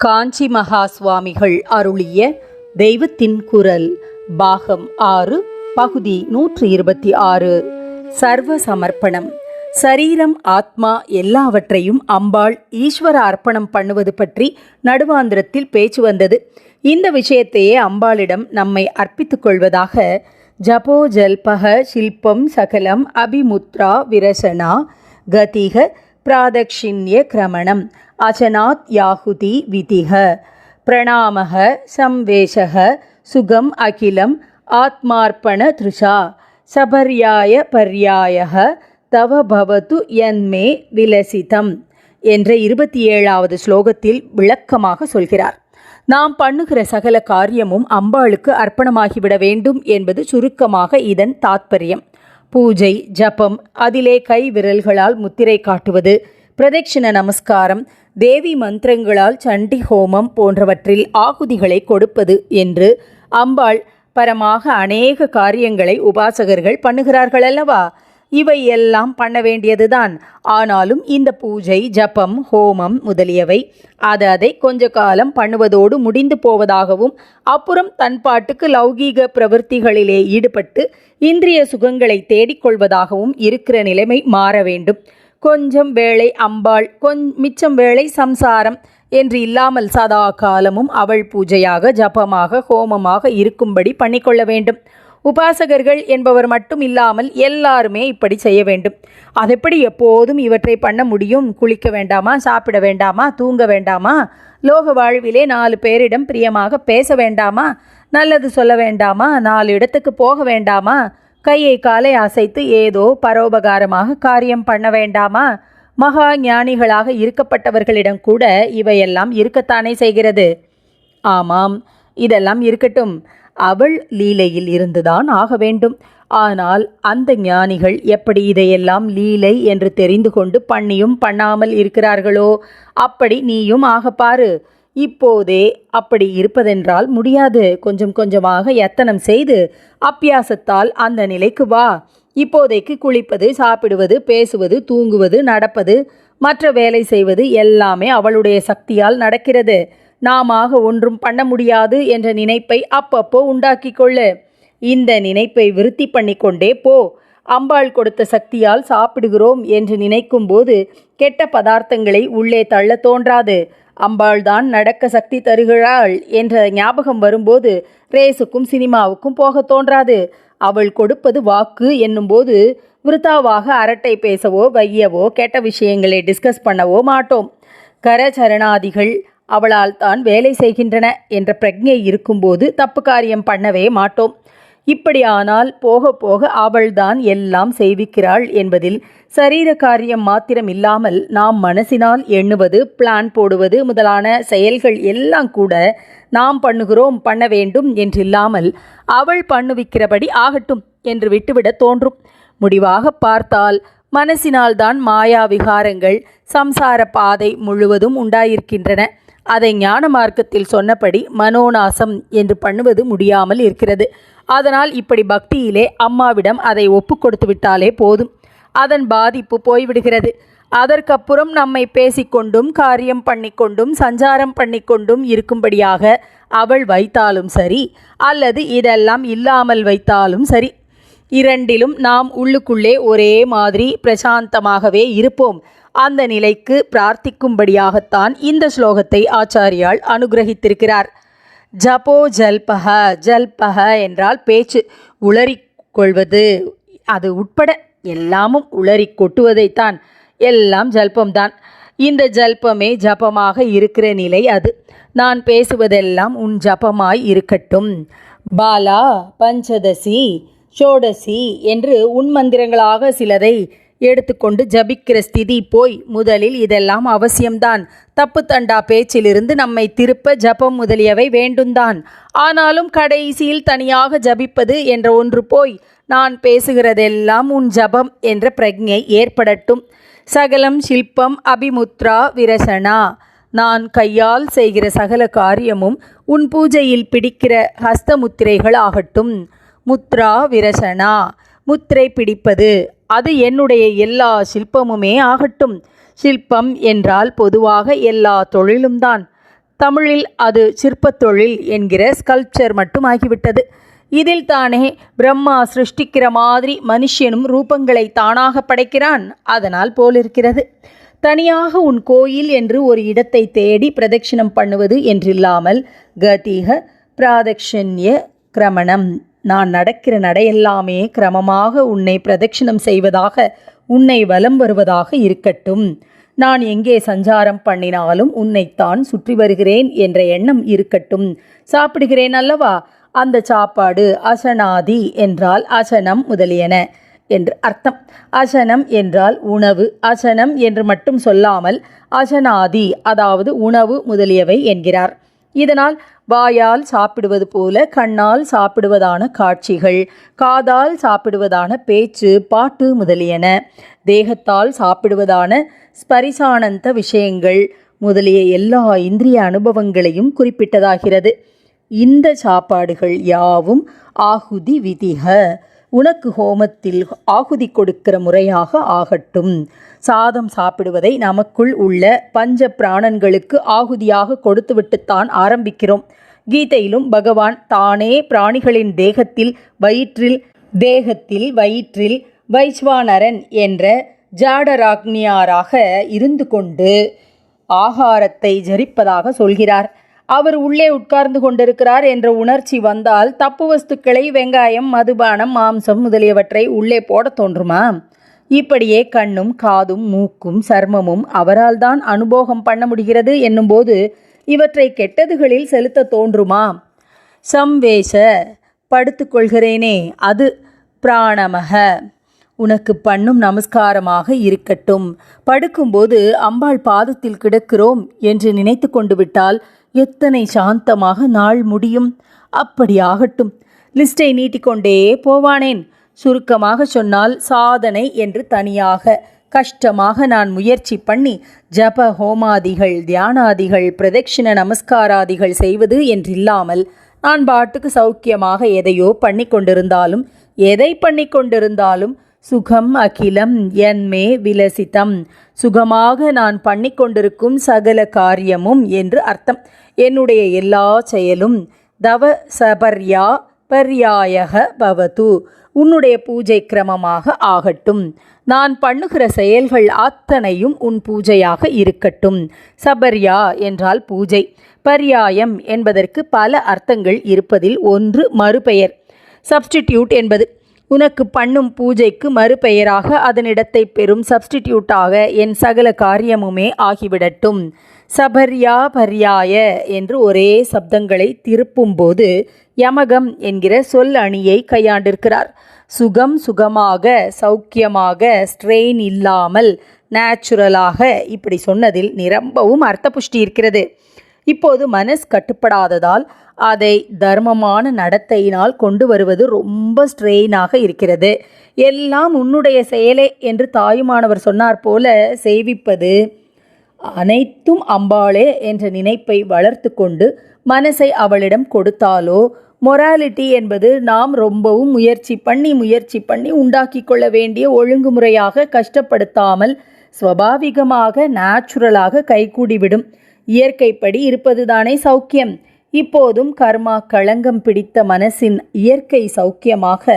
காஞ்சி மகா சுவாமிகள் அருளிய தெய்வத்தின் குரல் பாகம் ஆறு பகுதி நூற்றி இருபத்தி ஆறு. சர்வ சமர்ப்பணம். சரீரம் ஆத்மா எல்லாவற்றையும் அம்பாள் ஈஸ்வர அர்ப்பணம் பண்ணுவது பற்றி நடுவாந்திரத்தில் பேச்சு வந்தது. இந்த விஷயத்தையே அம்பாளிடம் நம்மை அர்ப்பித்துக் கொள்வதாக ஜபோ ஜல்பக சில்பம் சகலம் அபிமுத்ரா விரசனா கதிக பிராதக்ஷிண்ய கிரமணம் அஜனாத் யாகுதி விதிக. பிரணாமக சம்வேஷக சுகம் அகிலம் ஆத்மார்ப்பண திருஷா. சபர்யாய பர்யாய தவ பவது யன்மே விலசிதம் என்ற இருபத்தி ஏழாவது ஸ்லோகத்தில் விளக்கமாக சொல்கிறார். நாம் பண்ணுகிற சகல காரியமும் அம்பாளுக்கு அர்ப்பணமாகிவிட வேண்டும் என்பது சுருக்கமாக இதன் தாத்பரியம். பூஜை ஜபம் அதிலே கை விரல்களால் முத்திரை காட்டுவது பிரதட்சிண நமஸ்காரம் தேவி மந்திரங்களால் சண்டி ஹோமம் போன்றவற்றில் ஆகுதிகளை கொடுப்பது என்று அம்பாள் பரமாக அநேக காரியங்களை உபாசகர்கள் பண்ணுகிறார்கள் அல்லவா? இவை எல்லாம் பண்ண வேண்டியதுதான். ஆனாலும் இந்த பூஜை ஜபம் ஹோமம் முதலியவை அது அதை கொஞ்ச காலம் பண்ணுவதோடு முடிந்து போவதாகவும் அப்புறம் தன் பாட்டுக்கு லௌகீக பிரவൃத்திகளிலே ஈடுபட்டு இன்றைய சுகங்களை தேடிக்கொள்வதாகவும் இருக்கிற நிலைமை மாற வேண்டும். கொஞ்சம் வேளை அம்பாள் கொஞ் மிச்சம் வேளை சம்சாரம் என்று இல்லாமல் சதா காலமும் அவள் பூஜையாக ஜபமாக ஹோமமாக இருக்கும்படி பண்ணிக்கொள்ள வேண்டும். உபாசகர்கள் என்பவர் மட்டும் இல்லாமல் எல்லாருமே இப்படி செய்ய வேண்டும். அதெப்படி எப்போதும் இவற்றை பண்ண முடியும்? குளிக்க வேண்டாமா? சாப்பிட வேண்டாமா? தூங்க வேண்டாமா? லோக வாழ்விலே நாலு பேரிடம் பிரியமாக பேச வேண்டாமா? நல்லது சொல்ல வேண்டாமா? நாலு இடத்துக்கு போக வேண்டாமா? கையை காலை அசைத்து ஏதோ பரோபகாரமாக காரியம் பண்ண வேண்டாமா? மகா ஞானிகளாக இருக்கப்பட்டவர்களிடம் கூட இவையெல்லாம் இருக்கத்தானே செய்கிறது? ஆமாம் இதெல்லாம் இருக்கட்டும். அவள் லீலையில் இருந்துதான் ஆக வேண்டும். ஆனால் அந்த ஞானிகள் எப்படி இதையெல்லாம் லீலை என்று தெரிந்து கொண்டு பண்ணியும் பண்ணாமல் இருக்கிறார்களோ? அப்படி நீயும் ஆகப்பாரு இப்போதே அப்படி இருப்பதென்றால் முடியாது. கொஞ்சம் கொஞ்சமாக எத்தனம் செய்து அப்பியாசத்தால் அந்த நிலைக்கு வா. இப்போதைக்கு குளிப்பது சாப்பிடுவது பேசுவது தூங்குவது நடப்பது மற்ற வேலை செய்வது எல்லாமே அவளுடைய சக்தியால் நடக்கிறது. நாமாக ஒன்றும் பண்ண முடியாது என்ற நினைப்பை அப்பப்போ உண்டாக்கி கொள்ளு. இந்த நினைப்பை விருத்தி பண்ணிக்கொண்டே போ. அம்பாள் கொடுத்த சக்தியால் சாப்பிடுகிறோம் என்று நினைக்கும் போது கெட்ட பதார்த்தங்களை உள்ளே தள்ள தோன்றாது. அம்பாள் தான் நடக்க சக்தி தருகிறாள் என்ற ஞாபகம் வரும்போது ரேஸுக்கும் சினிமாவுக்கும் போக தோன்றாது. அவள் கொடுப்பது வாக்கு என்னும்போது விருத்தாவாக அரட்டை பேசவோ வையவோ கெட்ட விஷயங்களை டிஸ்கஸ் பண்ணவோ மாட்டோம். கரச்சரணாதிகள் அவளால் தான் வேலை செய்கின்றன என்ற பிரஜை இருக்கும்போது தப்பு காரியம் பண்ணவே மாட்டோம். இப்படியானால் போக போக அவள்தான் எல்லாம் செய்விக்கிறாள் என்பதில் சரீர காரியம் மாத்திரம் இல்லாமல் நாம் மனசினால் எண்ணுவது பிளான் போடுவது முதலான செயல்கள் எல்லாம் கூட நாம் பண்ணுகிறோம் பண்ண வேண்டும் என்றில்லாமல் அவள் பண்ணுவிக்கிறபடி ஆகட்டும் என்று விட்டுவிட தோன்றும். முடிவாக பார்த்தால் மனசினால்தான் மாயா விகாரங்கள் சம்சார பாதை முழுவதும் உண்டாயிருக்கின்றன. அதை ஞான மார்க்கத்தில் சொன்னபடி மனோநாசம் என்று பண்ணுவது முடியாமல் இருக்கிறது. அதனால் இப்படி பக்தியிலே அம்மாவிடம் அதை ஒப்பு கொடுத்து விட்டாலே போதும். அதன் பாதிப்பு போய்விடுகிறது. அதற்கப்புறம் நம்மை பேசிக்கொண்டும் காரியம் பண்ணிக்கொண்டும் சஞ்சாரம் பண்ணிக்கொண்டும் இருக்கும்படியாக அவள் வைத்தாலும் சரி அல்லது இதெல்லாம் இல்லாமல் வைத்தாலும் சரி. இரண்டிலும் நாம் உள்ளுக்குள்ளே ஒரே மாதிரி பிரசாந்தமாகவே இருப்போம். அந்த நிலைக்கு பிரார்த்திக்கும்படியாகத்தான் இந்த ஸ்லோகத்தை ஆச்சாரியால் அனுகிரகித்திருக்கிறார். ஜபோ ஜல்பஹ ஜல்பஹ என்றால் பேச்சு உளறிக்கொள்வது. அது உட்பட எல்லாமும் உளறி கொட்டுவதைத்தான் எல்லாம் ஜல்பம்தான். இந்த ஜல்பமே ஜபமாக இருக்கிற நிலை அது. நான் பேசுவதெல்லாம் உன் ஜபமாய் இருக்கட்டும். பாலா பஞ்சதசி ஷோடசி என்று உன் மந்திரங்களாக சிலதை எடுத்துக்கொண்டு ஜபிக்கிற ஸ்திதி போய் முதலில் இதெல்லாம் அவசியம்தான். தப்பு தண்டா பேச்சிலிருந்து நம்மை திருப்ப ஜபம் முதலியவை வேண்டும்தான். ஆனாலும் கடைசியில் தனியாக ஜபிப்பது என்ற ஒன்று போய் நான் பேசுகிறதெல்லாம் உன் ஜபம் என்ற பிரஜை ஏற்படட்டும். சகலம் சில்பம் அபிமுத்ரா விரசனா. நான் கையால் செய்கிற சகல காரியமும் உன் பூஜையில் பிடிக்கிற ஹஸ்தமுத்திரைகள் ஆகட்டும் முத்ரா விரசனா. முத்திரை பிடிப்பது. அது என்னுடைய எல்லா சில்பமுமே ஆகட்டும். சில்பம் என்றால் பொதுவாக எல்லா தொழிலும் தான் தமிழில் அது சிற்பத் தொழில் என்கிற ஸ்கல்ப்சர் மட்டும் ஆகிவிட்டது. இதில் தானே பிரம்மா சிருஷ்டிக்கிற மாதிரி மனுஷனும் ரூபங்களை தானாக படைக்கிறான். அதனால் போலிருக்கிறது. தனியாக உன் கோயில் என்று ஒரு இடத்தை தேடி பிரதட்சிணம் பண்ணுவது என்றில்லாமல் கதிக பிராதக்ஷண்ய கிரமணம். நான் நடக்கிற நடையெல்லாமே கிரமமாக உன்னை பிரதட்சிணம் செய்வதாக உன்னை வலம் வருவதாக இருக்கட்டும். நான் எங்கே சஞ்சாரம் பண்ணினாலும் உன்னைத்தான் சுற்றி வருகிறேன் என்ற எண்ணம் இருக்கட்டும். சாப்பிடுகிறேன் அல்லவா? அந்த சாப்பாடு அசனாதி என்றால் அசனம் முதலியன என்று அர்த்தம். அசனம் என்றால் உணவு அசனம் என்று மட்டும் சொல்லாமல் அசனாதி அதாவது உணவு முதலியவை என்கிறார். இதனால் வாயால் சாப்பிடுவது போல கண்ணால் சாப்பிடுவதான காட்சிகள் காதால் சாப்பிடுவதான பேச்சு பாட்டு முதலியன. தேகத்தால் சாப்பிடுவதான ஸ்பரிசானந்த விஷயங்கள் முதலிய எல்லா இந்திரிய அனுபவங்களையும் குறிப்பிட்டதாகிறது. இந்த சாப்பாடுகள் யாவும் ஆகுதி விதிக. உனக்கு ஹோமத்தில் ஆகுதி கொடுக்கிற முறையாக ஆகட்டும். சாதம் சாப்பிடுவதை நமக்குள் உள்ள பஞ்ச பிராணன்களுக்கு ஆகுதியாக கொடுத்துவிட்டுத்தான் ஆரம்பிக்கிறோம். கீதையிலும் பகவான் தானே பிராணிகளின் தேகத்தில் வயிற்றில் தேகத்தில் வயிற்றில் வைஸ்வானரன் என்ற ஜாடராக்னியாராக இருந்து கொண்டு ஆகாரத்தை ஜரிப்பதாக சொல்கிறார். அவர் உள்ளே உட்கார்ந்து கொண்டிருக்கிறார் என்ற உணர்ச்சி வந்தால் தப்பு வஸ்துக்களை வெங்காயம் மதுபானம் மாம்சம் முதலியவற்றை உள்ளே போட தோன்றுமா? இப்படியே கண்ணும் காதும் மூக்கும் சர்மமும் அவரால் தான் அனுபோகம் பண்ண முடிகிறது என்னும்போது இவற்றை கெட்டதுகளில் செலுத்த தோன்றுமா? சம்வேஷ படுத்துக்கொள்கிறேனே அது பிராணமக. உனக்கு பண்ணும் நமஸ்காரமாக இருக்கட்டும். படுக்கும்போது அம்பாள் பாதத்தில் கிடக்கிறோம் என்று நினைத்து கொண்டு விட்டால் எத்தனை சாந்தமாக நாள் முடியும்? அப்படி ஆகட்டும் லிஸ்டை நீட்டிக்கொண்டே போவானேன். சுருக்கமாக சொன்னால் சாதனை என்று தனியாக. கஷ்டமாக நான் முயற்சி பண்ணி ஜப ஹோமாதிகள் தியானாதிகள் பிரதட்சிண நமஸ்காராதிகள் செய்வது என்றில்லாமல் நான் பாட்டுக்கு சௌக்கியமாக எதையோ பண்ணி கொண்டிருந்தாலும் எதை பண்ணி கொண்டிருந்தாலும் சுகம் அகிலம் என்மே விலசிதம். சுகமாக நான் பண்ணி கொண்டிருக்கும் சகல காரியமும் என்று அர்த்தம். என்னுடைய எல்லா செயலும் தவ சபர்யா பர்யாயக பவது. உன்னுடைய பூஜை கிரமமாக ஆகட்டும். நான் பண்ணுகிற செயல்கள் அத்தனையும் உன் பூஜையாக இருக்கட்டும். சபர்யா என்றால் பூஜை. பர்யாயம் என்பதற்கு பல அர்த்தங்கள் இருப்பதில் ஒன்று மறுபெயர். சப்ஸ்டிடியூட் என்பது உனக்கு பண்ணும் பூஜைக்கு மறுபெயராக அதனிடத்தை பெறும் சப்ஸ்டிடியூட்டாக என் சகல காரியமுமே ஆகிவிடட்டும். சபர்யா பர்யாய என்று ஒரே சப்தங்களை திருப்பும்போது யமகம் என்கிற சொல் அணியை கையாண்டிருக்கிறார். சுகம் சுகமாக சௌக்கியமாக ஸ்ட்ரெயின் இல்லாமல் நேச்சுரலாக இப்படி சொன்னதில் நிரம்பவும் அர்த்தபுஷ்டி இருக்கிறது. இப்போது மனஸ் கட்டுப்படாததால் அதை தர்மமான நடத்தையினால் கொண்டு வருவது ரொம்ப ஸ்ட்ரெயினாக இருக்கிறது. எல்லாம் உன்னுடைய செயலே என்று தாயுமானவர் சொன்னார் போல செய்விப்பது அனைத்தும் அம்பாளே என்ற நினைப்பை வளர்த்து கொண்டு மனசை அவளிடம் கொடுத்தாலோ? மொராலிட்டி என்பது நாம் ரொம்பவும் முயற்சி பண்ணி முயற்சி பண்ணி உண்டாக்கி கொள்ள வேண்டிய ஒழுங்குமுறையாக கஷ்டப்படுத்தாமல் ஸ்வபாவிகமாக நேச்சுரலாக கைகூடிவிடும். இயற்கைப்படி இருப்பதுதானே சௌக்கியம். இப்போதும் கர்மா களங்கம் பிடித்த மனசின் இயற்கை சௌக்கியமாக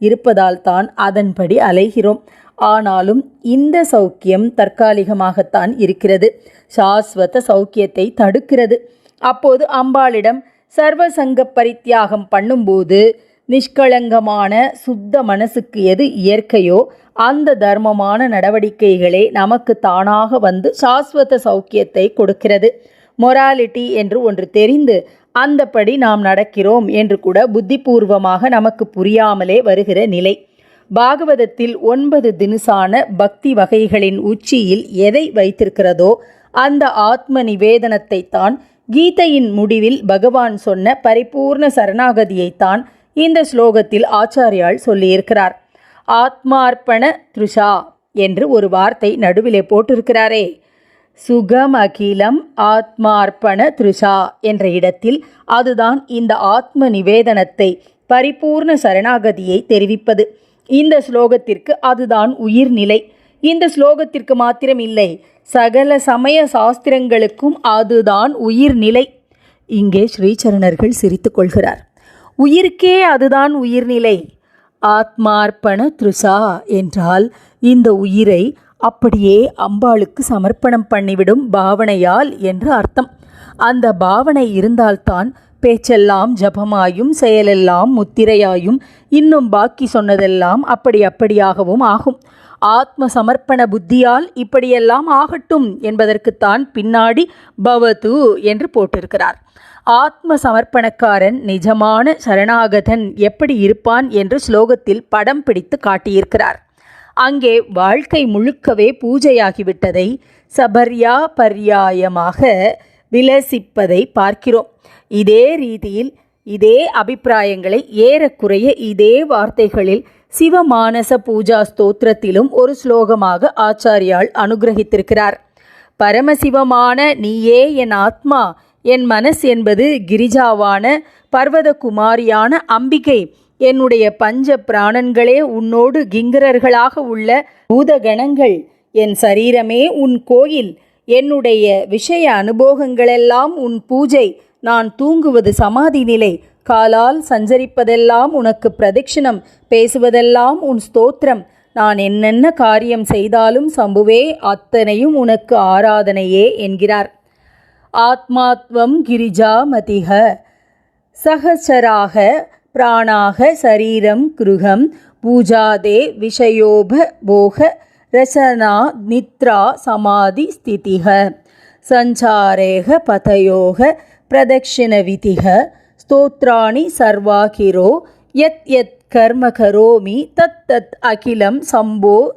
இருப்பதால் தான் அதன்படி அலைகிறோம். ஆனாலும் இந்த சௌக்கியம் தற்காலிகமாகத்தான் இருக்கிறது. சாஸ்வத சௌக்கியத்தை தடுக்கிறது. அப்போது அம்பாளிடம் சர்வசங்க பரித்தியாகம் பண்ணும்போது நிஷ்களங்கமான சுத்த மனசுக்கு எது இயற்கையோ அந்த தர்மமான நடவடிக்கைகளே நமக்கு தானாக வந்து சாஸ்வத சௌக்கியத்தை கொடுக்கிறது. மொராலிட்டி என்று ஒன்று தெரிந்து அந்தப்படி நாம் நடக்கிறோம் என்று கூட புத்திபூர்வமாக நமக்கு புரியாமலே வருகிற நிலை. பாகவதத்தில் ஒன்பது தினுசான பக்தி வகைகளின் உச்சியில் எதை வைத்திருக்கிறதோ அந்த ஆத்ம நிவேதனத்தை தான் கீதையின் முடிவில் பகவான் சொன்ன பரிபூர்ண சரணாகதியைத்தான் இந்த ஸ்லோகத்தில் ஆச்சாரியால் சொல்லியிருக்கிறார். ஆத்மார்ப்பண த்ருஷா என்று ஒரு வார்த்தை நடுவிலே போட்டிருக்கிறாரே. சுகம் அகிலம் ஆத்மார்ப்பண த்ருஷா என்ற இடத்தில் அதுதான் இந்த ஆத்ம நிவேதனத்தை பரிபூர்ண சரணாகதியை தெரிவிப்பது. இந்த ஸ்லோகத்திற்கு அதுதான் உயிர்நிலை இந்த ஸ்லோகத்திற்கு மாத்திரம் இல்லை சகல சமய சாஸ்திரங்களுக்கும் அதுதான் உயிர்நிலை இங்கே ஸ்ரீசரணர்கள் சிரித்துக்கொள்கிறார் உயிருக்கே அதுதான் உயிர்நிலை. ஆத்மார்ப்பண த்ருசா என்றால் இந்த உயிரை அப்படியே அம்பாளுக்கு சமர்ப்பணம் பண்ணிவிடும் பாவனையால் என்று அர்த்தம். அந்த பாவனை இருந்தால்தான் பேச்செல்லாம் ஜபமாயும் செயலெல்லாம் முத்திரையாயும் இன்னும் பாக்கி சொன்னதெல்லாம் அப்படி அப்படியாகவும் ஆகும். ஆத்ம சமர்ப்பண புத்தியால் இப்படியெல்லாம் ஆகட்டும் என்பதற்குத்தான் பின்னாடி பவது என்று போட்டிருக்கிறார். ஆத்ம சமர்ப்பணக்காரன் நிஜமான சரணாகதன் எப்படி இருப்பான் என்று ஸ்லோகத்தில் படம் பிடித்து காட்டியிருக்கிறார். அங்கே வாழ்க்கை முழுக்கவே பூஜையாகிவிட்டதை சபர்யா பர்யாயமாக விலசிப்பதை பார்க்கிறோம். இதே ரீதியில் இதே அபிப்பிராயங்களை ஏறக்குறைய இதே வார்த்தைகளில் சிவமானச பூஜா ஸ்தோத்திரத்திலும் ஒரு ஸ்லோகமாக ஆச்சாரியால் அனுகிரகித்திருக்கிறார். பரமசிவமான நீயே என் ஆத்மா என் மனஸ் என்பது கிரிஜாவான பர்வதகுமாரியான அம்பிகை. என்னுடைய பஞ்ச பிராணன்களே உன்னோடு கிங்கரர்களாக உள்ள பூதகணங்கள். என் சரீரமே உன் கோயில். என்னுடைய விஷய அனுபோகங்களெல்லாம் உன் பூஜை. நான் தூங்குவது சமாதி நிலை. காலால் சஞ்சரிப்பதெல்லாம் உனக்கு பிரதட்சிணம். பேசுவதெல்லாம் உன் ஸ்தோத்திரம். நான் என்னென்ன காரியம் செய்தாலும் சம்புவே அத்தனையும் உனக்கு ஆராதனையே என்கிறார். ஆத்மாத்வம் கிரிஜாமதிக. சகசராக பிராணாக சரீரம் கிருகம் பூஜாதே விஷயோப போக ரசனா நித்ரா சமாதி ஸ்திதிக. சஞ்சாரேக பதயோக பிரதக்ஷிணவிதிக ஸ்தோத்ராணி சர்வாகிரோ யத் யத் கர்ம கரோமி தத் தத் அகிலம் சம்போ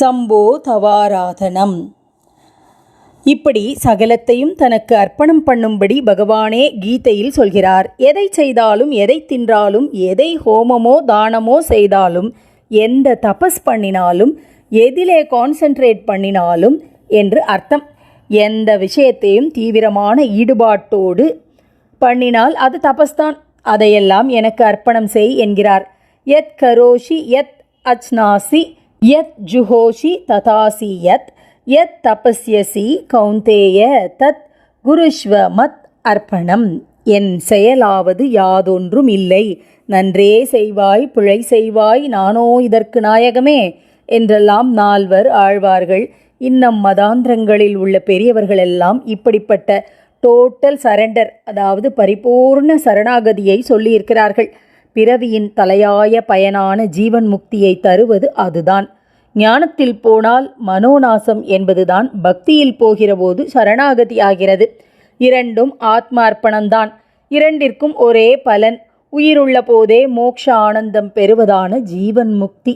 சம்போ தவாராதனம். இப்படி சகலத்தையும் தனக்கு அர்ப்பணம் பண்ணும்படி பகவானே கீதையில் சொல்கிறார். எதை செய்தாலும் எதை தின்றாலும் எதை ஹோமமோ தானமோ செய்தாலும் எந்த தபஸ் பண்ணினாலும் எதிலே கான்சென்ட்ரேட் பண்ணினாலும் என்று அர்த்தம். எந்த விஷயத்தையும் தீவிரமான ஈடுபாட்டோடு பண்ணினால் அது தபஸ்தான். அதையெல்லாம் எனக்கு அர்ப்பணம் செய் என்கிறார். யத் கரோஷி யத் அச்னாசி யத் ஜுஹோஷி ததாசி யத் யத் தபஸ்யசி கௌந்தேய தத் குருஷ்வ மத் அர்ப்பணம். என் செயலாவது யாதொன்றும் இல்லை. நன்றே செய்வாய் பிழை செய்வாய் நானோ இதற்கு நாயகமே என்றெல்லாம் நால்வர் ஆழ்வார்கள். இன்னம் மதாந்திரங்களில் உள்ள பெரியவர்களெல்லாம் இப்படிப்பட்ட டோட்டல் சரண்டர் அதாவது பரிபூர்ண சரணாகதியை சொல்லியிருக்கிறார்கள். பிறவியின் தலையாய பயனான ஜீவன் முக்தியை தருவது அதுதான். ஞானத்தில் போனால் மனோநாசம் என்பதுதான் பக்தியில் போகிறபோது சரணாகதி ஆகிறது. இரண்டும் ஆத்மார்ப்பணம்தான். இரண்டிற்கும் ஒரே பலன். உயிருள்ள போதே மோக்ஷ ஆனந்தம் பெறுவதான ஜீவன் முக்தி.